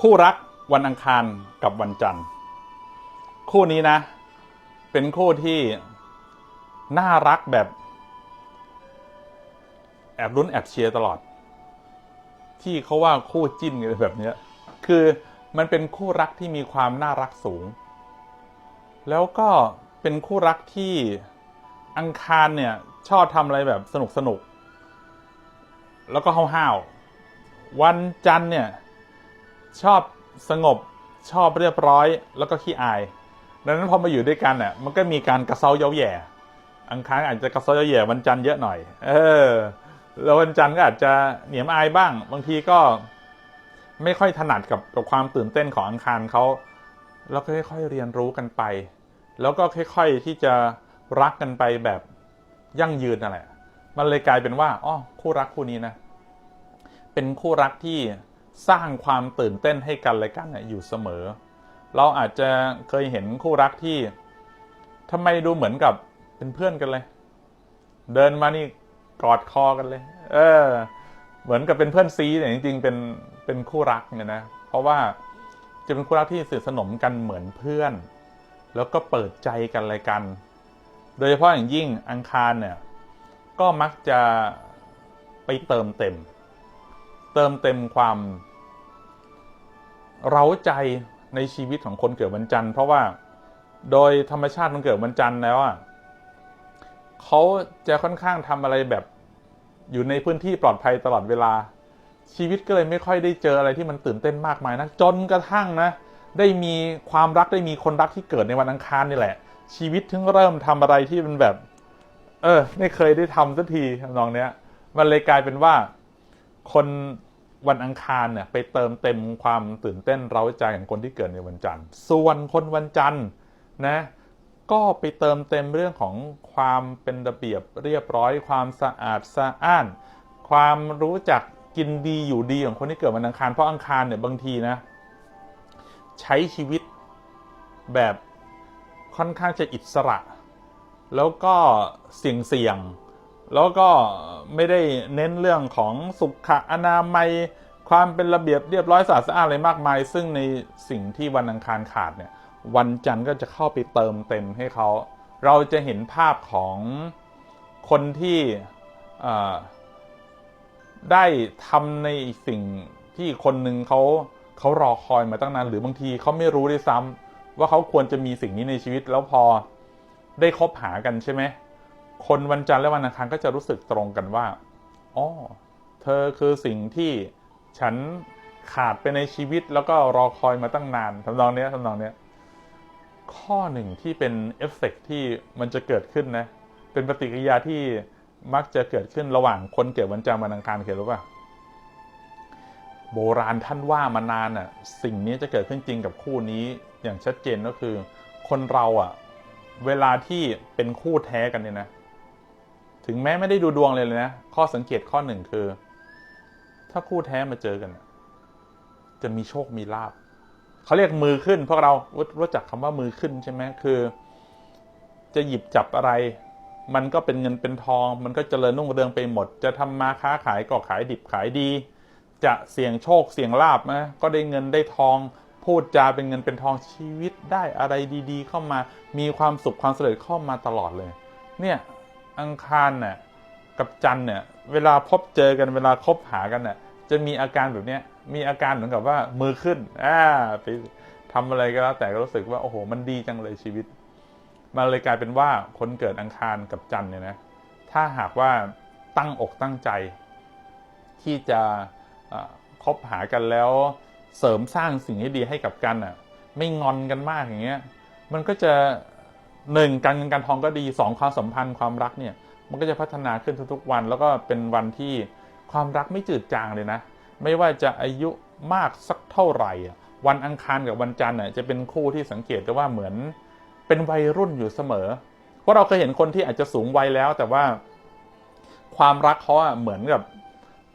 คู่รักวันอังคารกับวันจันทร์ คู่นี้นะ เป็นคู่ที่น่ารักแบบ แอบรุ้นแอบเชียร์ตลอด ที่เขาว่าคู่จิ้นกันแบบเนี้ย คือมันเป็นคู่รักที่มีความน่ารักสูง แล้วก็เป็นคู่รักที่อังคารเนี่ย ชอบทำอะไรแบบสนุกสนุก แล้วก็ห้าวๆวันจันทร์เนี่ย ชอบสงบชอบเรียบร้อย แล้วก็ขี้อาย ดังนั้นพอมาอยู่ด้วยกันเนี่ยมันก็มีการกระเซ้าเย้าแย่ อังคารอาจจะกระเซ้าเย้าแย่วันจันทร์เยอะหน่อย เออ แล้ววันจันทร์ก็อาจจะเหนียมอายบ้าง บางทีก็ไม่ค่อยถนัดกับกับความตื่นเต้นของอังคารเขาแล้วก็ค่อยๆเรียนรู้กันไป แล้วก็ค่อย ๆที่จะรักกันไปแบบยั่งยืนนั่นแหละมันเลยกลายเป็นว่าอ๋อคู่รักคู่นี้นะ เป็นคู่รักที่ สร้างความตื่นเต้นให้กันและกันอยู่เสมอ เราอาจจะเคยเห็นคู่รักที่ทำไมดูเหมือนกับเป็นเพื่อนกันเลย เดินมานี่กอดคอกันเลย เออ เหมือนกับเป็นเพื่อนซีเนี่จริง ๆ เป็นเป็นคู่รักเนี่ยนะ เพราะว่าจะเป็นคู่รักที่สนิทสนมกันเหมือนเพื่อน แล้วก็เปิดใจกันอะไรกัน โดยเฉพาะอย่างยิ่งอังคารเนี่ย ก็มักจะไปเติมเต็ม เติมเต็มความ เร้าใจในชีวิตของคนเกิดวันจันทร์ เพราะว่าโดยธรรมชาติมันเกิดวันจันทร์แล้วอะเขาจะค่อนข้างทำอะไรแบบอยู่ในพื้นที่ปลอดภัยตลอดเวลา ชีวิตก็เลยไม่ค่อยได้เจออะไรที่มันตื่นเต้นมากมายนะจนกระทั่งนะ ได้มีความรักได้มีคนรักที่เกิดในวันอังคารนี่แหละ ชีวิตถึงเริ่มทำอะไรที่มันแบบ เออ ไม่เคยได้ทำสักทีนองเนี้ย มันเลยกลายเป็นว่า คน วันอังคารเนี่ยไปเติมเต็มความตื่นเต้นเร้าใจของคนที่เกิดในวันจันทร์ ส่วนคนวันจันทร์นะก็ไปเติมเต็มเรื่องของความเป็นระเบียบเรียบร้อย ความสะอาดสะอ้าน ความรู้จักกินดีอยู่ดีของคนที่เกิดวันอังคารเพราะอังคารเนี่ยบางทีนะ ใช้ชีวิตแบบค่อนข้างจะอิสระ แล้วก็เสี่ยงเสี่ยง แล้วก็ไม่ได้เน้นเรื่องของสุขอนามัย ความเป็นระเบียบเรียบร้อยสะอาดสะอานอะไรมากมาย ซึ่งในสิ่งที่วันอังคารขาดเนี่ย วันจันทร์ก็จะเข้าไปเติมเต็มให้เขา เราจะเห็นภาพของคนที่ได้ทำในสิ่งที่คนหนึ่งเขาเขารอคอยมาตั้งนานหรือบางทีเขาไม่รู้ด้วยซ้ำว่าเขาควรจะมีสิ่งนี้ในชีวิตแล้วพอได้คบหากันใช่ไหม คนวันจันทร์และวันอังคารก็จะรู้สึกตรงกันว่าอ๋อเธอคือสิ่งที่ฉันขาดไปในชีวิตแล้วก็รอคอยมาตั้งนานทำนองเนี้ยทำนองเนี้ยข้อหนึ่งที่เป็นเอฟเฟกต์ที่มันจะเกิดขึ้นนะ เป็นปฏิกิริยาที่มักจะเกิดขึ้นระหว่างคนเกิดวันจันทร์วันอังคารเห็นรือเปล่าโบราณท่านว่ามานานอะ สิ่งนี้จะเกิดขึ้นจริงกับคู่นี้อย่างชัดเจนก็คือ คนเราอะ เวลาที่เป็นคู่แท้กันเนี่ยนะ ถึงแม้ไม่ได้ดูดวงเลยเลยนะ ข้อสังเกตข้อหนึ่งคือ ถ้าคู่แท้มาเจอกัน จะมีโชคมีลาบเขาเรียกมือขึ้นพวกเรารู้จักคำว่ามือขึ้นใช่ไหมคือ จะหยิบจับอะไร มันก็เป็นเงินเป็นทอง มันก็เจริญรุ่งเรืองไปหมด จะทำมาค้าขายก็ขายดิบขายดี จะเสี่ยงโชคเสี่ยงลาบนะก็ได้เงินได้ทองพูดจาเป็นเงินเป็นทองชีวิตได้อะไรดี ๆ เข้ามา มีความสุขความสำเร็จเข้ามาตลอดเลย เนี่ย อังคารเนี่ยกับจันเนี่ยเวลาพบเจอกันเวลาคบหากันเนี่ยจะมีอาการแบบเนี้ยมีอาการเหมือนกับว่ามือขึ้นอ่าไปทำอะไรก็แล้ว แต่ก็รู้สึกว่าโอ้โห มันดีจังเลยชีวิตมันเลยกลายเป็นว่าคนเกิดอังคารกับจันเนี่ยนะถ้าหากว่าตั้งอกตั้งใจ ที่จะคบหากันแล้วเสริมสร้างสิ่งที่ดีให้กับกันอะ ไม่งอนกันมากอย่างเงี้ย มันก็จะ หนึ่งการเงินการทองก็ดีสองความสัมพันธ์ความรักเนี่ยมันก็จะพัฒนาขึ้นทุกๆวัน แล้วก็เป็นวันที่ความรักไม่จืดจางเลยนะ ไม่ว่าจะอายุมากสักเท่าไหร่ วันอังคารกับวันจันทร์น่ะจะเป็นคู่ที่สังเกตได้ว่าเหมือนเป็นวัยรุ่นอยู่เสมอ เพราะเราเคยเห็นคนที่อาจจะสูงวัยแล้ว แต่ว่าความรักเขาเหมือนกับ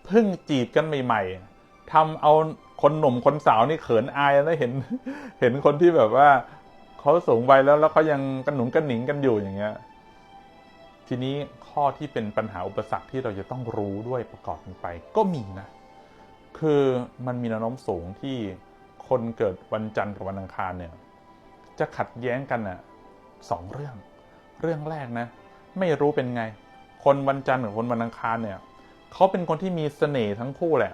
เพิ่งจีบกันใหม่ ๆทำเอาคนหนุ่มคนสาวนี่เขินอายแล้วเห็นเห็นคนที่แบบว่า เขาสูงวัยแล้วแล้วเขายังกระหนุงกระหนิงกันอยู่อย่างเงี้ย ทีนี้ข้อที่เป็นปัญหาอุปสรรคที่เราจะต้องรู้ด้วยประกอบกันไป ก็มีนะ คือมันมีแนวโน้มสูงที่คนเกิดวันจันทร์กับวันอังคารเนี่ย จะขัดแย้งกันน่ะสองเรื่อง เรื่องแรกนะ ไม่รู้เป็นไง คนวันจันทร์กับคนวันอังคารเนี่ยเขาเป็นคนที่มีเสน่ห์ทั้งคู่แหละ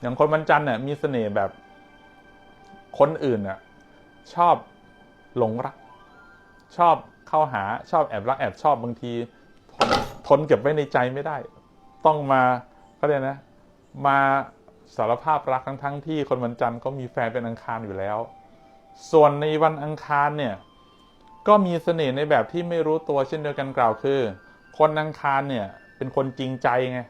อย่างคนวันจันทร์เนี่ยมีเสน่ห์แบบคนอื่นน่ะชอบ หลงรัก ชอบเข้าหาชอบแอบรักแอบชอบบางทีทนทนเก็บไว้ในใจไม่ได้ ต้องมาเขาเรียกนะ มาสารภาพรักทั้งทั้งที่คนวันจันทร์ก็มีแฟนเป็นอังคารอยู่แล้ว ส่วนในวันอังคารเนี่ยก็มีเสน่ห์ในแบบที่ไม่รู้ตัวเช่นเดียวกันกล่าวคือ คนอังคารเนี่ยเป็นคนจริงใจไง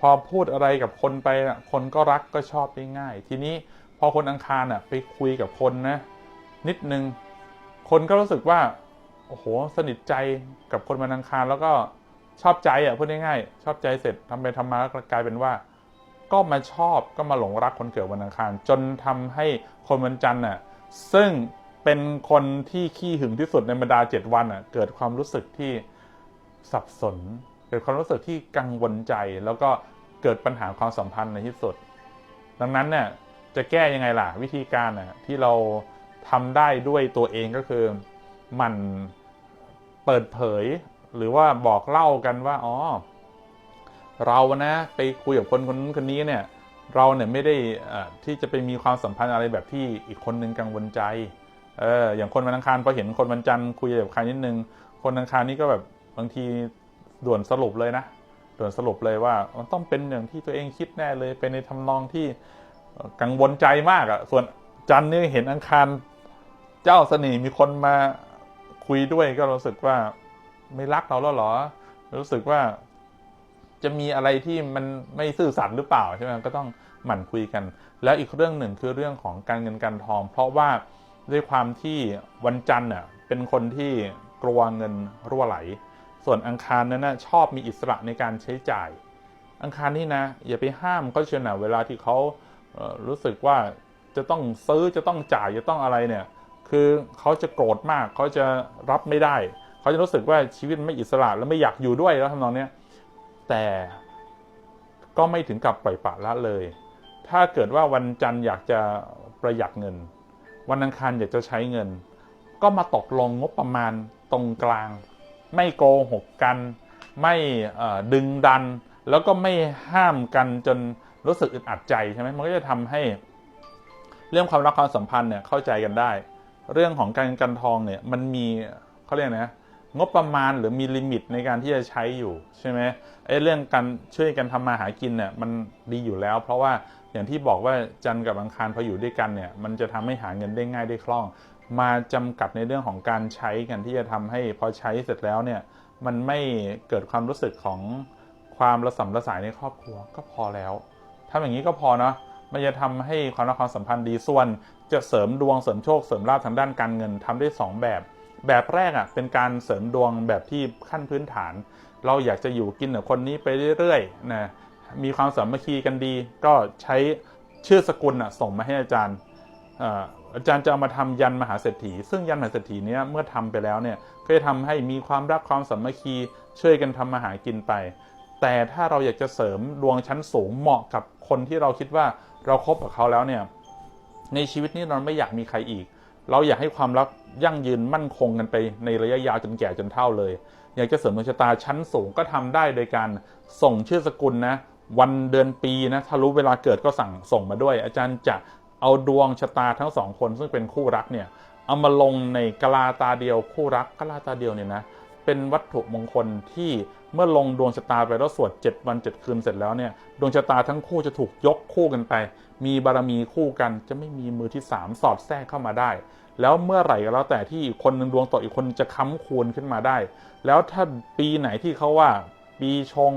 พอพูดอะไรกับคนไปคนก็รักก็ชอบได้ง่าย ทีนี้พอคนอังคารน่ะไปคุยกับคนนะนิดนึง คนก็รู้สึกว่า โอ้โห สนิทใจกับคนวันอังคารแล้วก็ชอบใจอะพูดง่ายๆชอบใจเสร็จทำไปทำมาก็กลายเป็นว่า ก็มาชอบก็มาหลงรักคนเกิดวันอังคาร จนทำให้คนวันจันทร์น่ะซึ่งเป็นคนที่ขี้หึงที่สุดในบรรดาเจ็ดวันอะเกิดความรู้สึกที่สับสน เกิดความรู้สึกที่กังวลใจแล้วก็เกิดปัญหาความสัมพันธ์ในที่สุด ดังนั้นเนี่ยจะแก้ยังไงล่ะวิธีการน่ะที่เรา ทำได้ด้วยตัวเองก็คือมันเปิดเผย หรือว่าบอกเล่ากันว่าอ๋อเรานะไปคุยกับคนคนนู้นคนนี้เนี่ย เราเนี่ยไม่ได้อ่อที่จะไปมีความสัมพันธ์อะไรแบบที่อีกคนนึงกังวลใจเอออย่างคนวันอังคารพอเห็นคนวันจันทร์คุยกับใครนิดนึง คนอังคารนี่ก็แบบบางทีด่วนสรุปเลยนะด่วนสรุปเลยว่ามันต้องเป็นอย่างที่ตัวเองคิดแน่เลยเป็นในทำนองที่กังวลใจมากอะ่ะส่วนจันทร์นี่เห็นอังคาร เจ้าเสน่ห์มีคนมาคุยด้วยก็รู้สึกว่าไม่รักเราแล้วหรอ รู้สึกว่าจะมีอะไรที่มันไม่ซื่อสัตย์หรือเปล่าใช่ไหมก็ต้องหมั่นคุยกัน แล้วอีกเรื่องหนึ่งคือเรื่องของการเงินการทอง เพราะว่าด้วยความที่วันจันทร์น่ะเป็นคนที่กลัวเงินรั่วไหล ส่วนอังคารนั้นนะชอบมีอิสระในการใช้จ่าย อังคารนี่นะ อย่าไปห้ามเขาเชียวนะเวลาที่เขารู้สึกว่าจะต้องซื้อจะต้องจ่ายจะต้องอะไรเนี่ย คือเขาจะโกรธมากเขาจะรับไม่ได้ เขาจะรู้สึกว่าชีวิตไม่อิสระแล้วไม่อยากอยู่ด้วยแล้วทำนองเนี้ยแต่ก็ไม่ถึงกับปล่อยปละละเลย ถ้าเกิดว่าวันจันทร์อยากจะประหยัดเงิน วันอังคารอยากจะใช้เงิน ก็มาตกลงงบประมาณตรงกลาง ไม่โกหกกัน ไม่ดึงดัน แล้วก็ไม่ห้ามกันจนรู้สึกอึดอัดใจใช่ไหมมันก็จะทำให้ เรื่องความรักความสัมพันธ์เนี่ยเข้าใจกันได้ เรื่องของการเงินทองเนี่ยมันมีเขาเรียกนะงบประมาณหรือมีลิมิตในการที่จะใช้อยู่ใช่ไหมไอ้เรื่องการช่วยกันทำมาหากินเนี่ยมันดีอยู่แล้ว เพราะว่าอย่างที่บอกว่าจันกับอังคารพออยู่ด้วยกันเนี่ยมันจะทำให้หาเงินได้ง่ายได้คล่อง มาจำกัดในเรื่องของการใช้กันที่จะทำให้พอใช้เสร็จแล้วเนี่ยมันไม่เกิดความรู้สึกของความระสำระสายในครอบครัวก็พอแล้วทำอย่างนี้ก็พอเนาะ มันจะทำให้ความรักความสัมพันธ์ดีส่วน จะเสริมดวงเสริมโชคเสริมลาภทางด้านการเงินทำได้สองแบบ แบบแรกอะเป็นการเสริมดวงแบบที่ขั้นพื้นฐาน เราอยากจะอยู่กินกับคนนี้ไปเรื่อยๆนะมีความสามัคคีกันดี ก็ใช้ชื่อสกุลอะส่งมาให้อาจารย์อาจารย์จะเอามาทำยันมหาเศรษฐี ซึ่งยันมหาเศรษฐีเนี้ยเมื่อทำไปแล้วเนี่ยก็จะทำให้มีความรักความสามัคคีช่วยกันทำมาหากินไป แต่ถ้าเราอยากจะเสริมดวงชั้นสูงเหมาะกับคนที่เราคิดว่า เราคบกับเขาแล้วเนี่ยในชีวิตนี้เราไม่อยากมีใครอีก เราอยากให้ความรักยั่งยืนมั่นคงกันไปในระยะยาวจนแก่จนเฒ่าเลย อยากจะเสริมดวงชะตาชั้นสูงก็ทำได้โดยการส่งชื่อสกุลนะ วันเดือนปีนะถ้ารู้เวลาเกิดก็สั่งส่งมาด้วย อาจารย์จะเอาดวงชะตาทั้งสองคนซึ่งเป็นคู่รักเนี่ยเอามาลงในกะลาตาเดียวคู่รักกะลาตาเดียวเนี่ยนะ เป็นวัตถุมงคลที่เมื่อลงดวงชะตาไปแล้วสวด 7 วัน 7 คืนเสร็จแล้วเนี่ยดวงชะตาทั้งคู่จะถูกยกคู่กันไป มีบารมีคู่กันจะไม่มีมือที่ 3 สอดแทรกเข้ามาได้ แล้วเมื่อไหร่ก็แล้วแต่ที่คนหนึ่งดวงตกอีกคนจะค้ำคูณขึ้นมาได้ แล้วถ้าปีไหนที่เขาว่าปีชง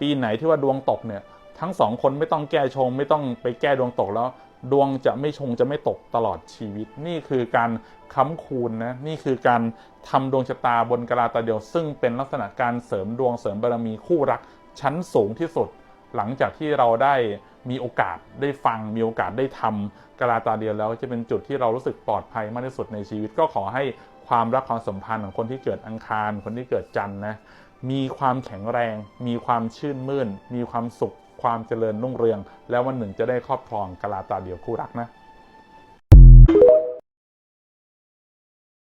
ปีไหนที่ว่าดวงตกเนี่ย ทั้งสองคนไม่ต้องแก้ชง ไม่ต้องไปแก้ดวงตกแล้ว ดวงจะไม่ชงจะไม่ตกตลอดชีวิต นี่คือการค้ำคูณนะ นี่คือการทำดวงชะตาบนกะลาตาเดียว ซึ่งเป็นลักษณะการเสริมดวงเสริมบารมีคู่รักชั้นสูงที่สุด หลังจากที่เราได้มีโอกาสได้ฟังมีโอกาสได้ทำกะลาตาเดียวแล้วจะเป็นจุดที่เรารู้สึกปลอดภัยมากที่สุดในชีวิตก็ขอให้ความรักความสัมพันธ์ของคนที่เกิดอังคาร คนที่เกิดจันทร์นะมีความแข็งแรง มีความชื่นมื่น มีความสุข ความเจริญรุ่งเรือง แล้ววันหนึ่งจะได้ครอบครองกาลาตาเดียวคู่รักนะ